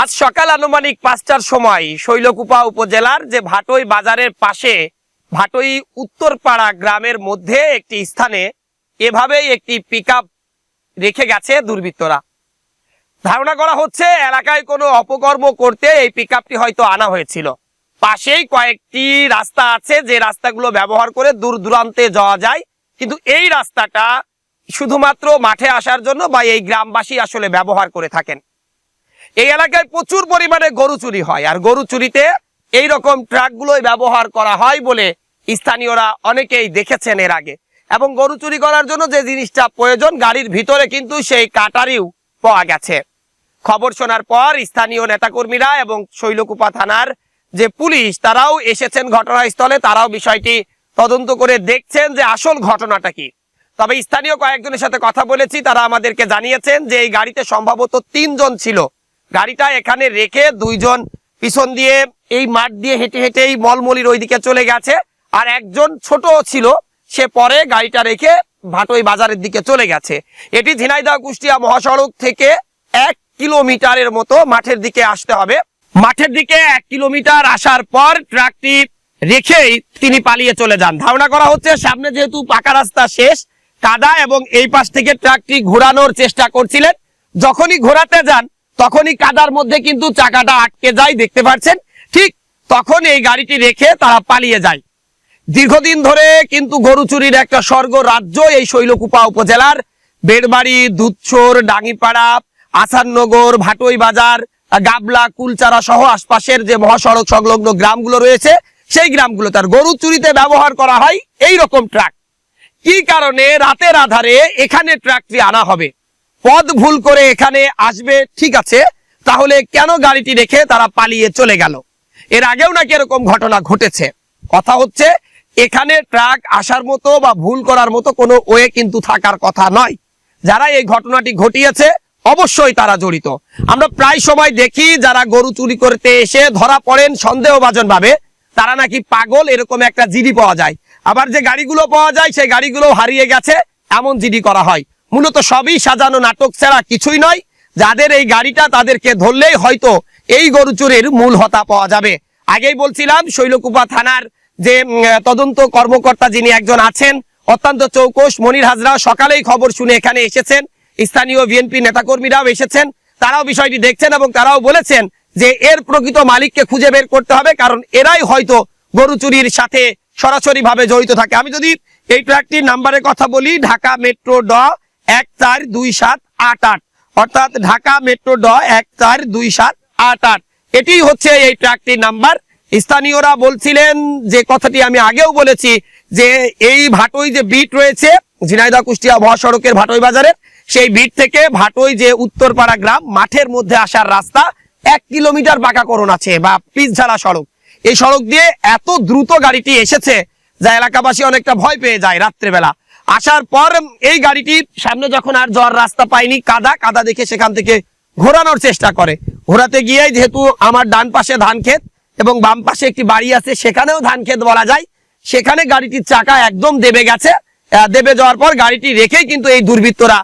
আজ সকাল আনুমানিক পাঁচটার সময় শৈলকুপা উপজেলার যে ভাটই বাজারের পাশে, ভাটই উত্তরপাড়া গ্রামের মধ্যে একটি স্থানে এভাবেই একটি পিক রেখে গেছে দুর্বৃত্তরা। ধারণা করা হচ্ছে এলাকায় কোনো অপকর্ম করতে এই পিক হয়তো আনা হয়েছিল। পাশেই কয়েকটি রাস্তা আছে, যে রাস্তাগুলো ব্যবহার করে দূর দূরান্তে যাওয়া যায়। কিন্তু এই রাস্তাটা শুধুমাত্র মাঠে আসার জন্য বা এই গ্রামবাসী আসলে ব্যবহার করে থাকেন। এই এলাকায় প্রচুর পরিমাণে গরু চুরি হয়, আর গরু চুরিতে এই রকম ট্রাকগুলোই ব্যবহার করা হয় বলে স্থানীয়রা অনেকেই দেখেছেন এর আগে। এবং গরু চুরি করার জন্য যে জিনিসটা প্রয়োজন, গাড়ির ভিতরে কিন্তু সেই কাটারিও পাওয়া গেছে। খবর শোনার পর স্থানীয় নেতাকর্মীরা এবং শৈলকুপা থানার যে পুলিশ, তারাও এসেছেন ঘটনাস্থলে। তারাও বিষয়টি তদন্ত করে দেখছেন যে আসল ঘটনাটা কি। তবে স্থানীয় কয়েকজনের সাথে কথা বলেছি, তারা আমাদেরকে জানিয়েছেন যে এই গাড়িতে সম্ভবত তিনজন ছিল। গাড়িটা এখানে রেখে দুইজন পিছন দিয়ে এই মাঠ দিয়ে হেঁটে হেঁটে এই মলমলির ওইদিকে চলে গেছে। আর একজন ছোট ছিল, সে পরে গাড়িটা রেখে ভাটই বাজারের দিকে চলে গেছে। এটি ঝিনাইদহ কুষ্টিয়া মহাসড়ক থেকে এক কিলোমিটারের মতো মাঠের দিকে আসতে হবে। মাঠের দিকে এক কিলোমিটার আসার পর ট্রাকটি রেখেই তিনি পালিয়ে চলে যান। ধারণা করা হচ্ছে সামনে যেহেতু পাকা রাস্তা শেষ, কাদা এবং এই পাশ থেকে ট্রাকটি ঘোরানোর চেষ্টা করছিলেন। যখনই ঘোরাতে যান তখনই কাদার মধ্যে কিন্তু চাকাটা আটকে যায়, দেখতে পাচ্ছেন? ঠিক তখন এই গাড়িটি রেখে তারা পালিয়ে যায়। দীর্ঘদিন ধরে কিন্তু গরু চুরির একটা স্বর্গ রাজ্য এই শৈলকুপা উপজেলার বেড়বাড়ি দুধছর ডাঙ্গিপাড়া আসাননগর, ভাটই বাজার, গাবলা, কুলচারা সহ আশপাশের যে মহাসড়ক সংলগ্ন গ্রামগুলো রয়েছে, সেই গ্রামগুলো তার গরু চুরিতে ব্যবহার করা হয় এই রকম ট্রাক। কি কারণে? রাতের আধারে এখানে ট্রাকটি আনা হবে। পথ ভুল করে এখানে আসবে, ঠিক আছে, তাহলে কেন গাড়িটি রেখে তারা পালিয়ে চলে গেল? এর আগেও নাকি এরকম ঘটনা ঘটেছে। কথা হচ্ছে, এখানে ট্রাক আসার মতো বা ভুল করার মতো কোনো ওয়ে কিন্তু থাকার কথা নয়। যারা এই ঘটনাটি ঘটিয়েছে, অবশ্যই তারা জড়িত। আমরা প্রায় সময় দেখি, যারা গরু চুরি করতে এসে ধরা পড়েন সন্দেহভাজন ভাবে তারা নাকি পাগল, এরকম একটা জিডি পাওয়া যায়। আবার যে গাড়িগুলো পাওয়া যায়, সেই গাড়িগুলো হারিয়ে গেছে, এমন জিডি করা হয়। মূলত সবই সাজানো নাটক ছাড়া কিছুই নয়। যাদের এই গাড়িটা তাদেরকে ধরলেই হয়তো এই গরু চুরির মূল হতা পাওয়া যাবে। আগেই বলছিলাম, শৈলকুপা থানার যে তদন্ত কর্মকর্তা যিনি একজন আছেন, অত্যন্ত চৌকস মনির হাজরা সকালেই খবর শুনে এখানে এসেছেন। স্থানীয় বিএনপি নেতাকর্মীরাও এসেছেন, তারাও বিষয়টি দেখছেন এবং তারাও বলেছেন যে এর প্রকৃত মালিককে খুঁজে বের করতে হবে, কারণ এরাই হয়তো গরু চুরির সাথে সরাসরি ভাবে জড়িত থাকে। আমি যদি এই ট্র্যাকটির নাম্বারের কথা বলি, ঢাকা মেট্রো ড এক চার দুই সাত আট আট। অর্থাৎ ঢাকা মেট্রো ড এক চার দুই সাত আট আট। এটি হচ্ছে এই ট্রাকটির নাম্বার। স্থানীয়রা বলছিলেন যে কথাটি আমি আগেও বলেছি যে এই ভাটই যে বিট রয়েছে, ঝিনাইদহ কুষ্টিয়া মহাসড়কের ভাটই বাজারের, সেই বিট থেকে ভাটই যে উত্তরপাড়া গ্রাম, মাঠের মধ্যে আসার রাস্তা এক কিলোমিটার বাঁকাকরণ আছে বা পিচঝাড়া সড়ক। এই সড়ক দিয়ে এত দ্রুত গাড়িটি এসেছে যা এলাকাবাসী অনেকটা ভয় পেয়ে যায় রাত্রেবেলা। আসার পর এই গাড়িটি সামনে যখন আর জ্বর রাস্তা পায়নি, কাদা কাদা দেখে সেখান থেকে ঘোরানোর চেষ্টা করে। ঘোরাতে গিয়ে যেহেতু আমার ডান পাশে ধান ক্ষেত এবং বাম পাশে একটি বাড়ি আছে, সেখানেও ধান ক্ষেত বলা যায়। সেখানে গাড়িটির চাকা একদম দেবে গেছে। দেবে যাওয়ার পর গাড়িটি রেখেই কিন্তু এই দুর্বৃত্তরা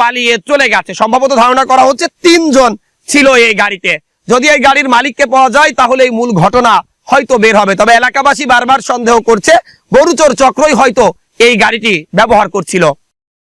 পালিয়ে চলে গেছে। সম্ভবত ধারণা করা হচ্ছে তিনজন ছিল এই গাড়িতে। যদি এই গাড়ির মালিককে পাওয়া যায়, তাহলে এই মূল ঘটনা হয়তো বের হবে। তবে এলাকাবাসী বারবার সন্দেহ করছে, গরুচোর চক্রই হয়তো এই গাড়িটি ব্যবহার করছিল।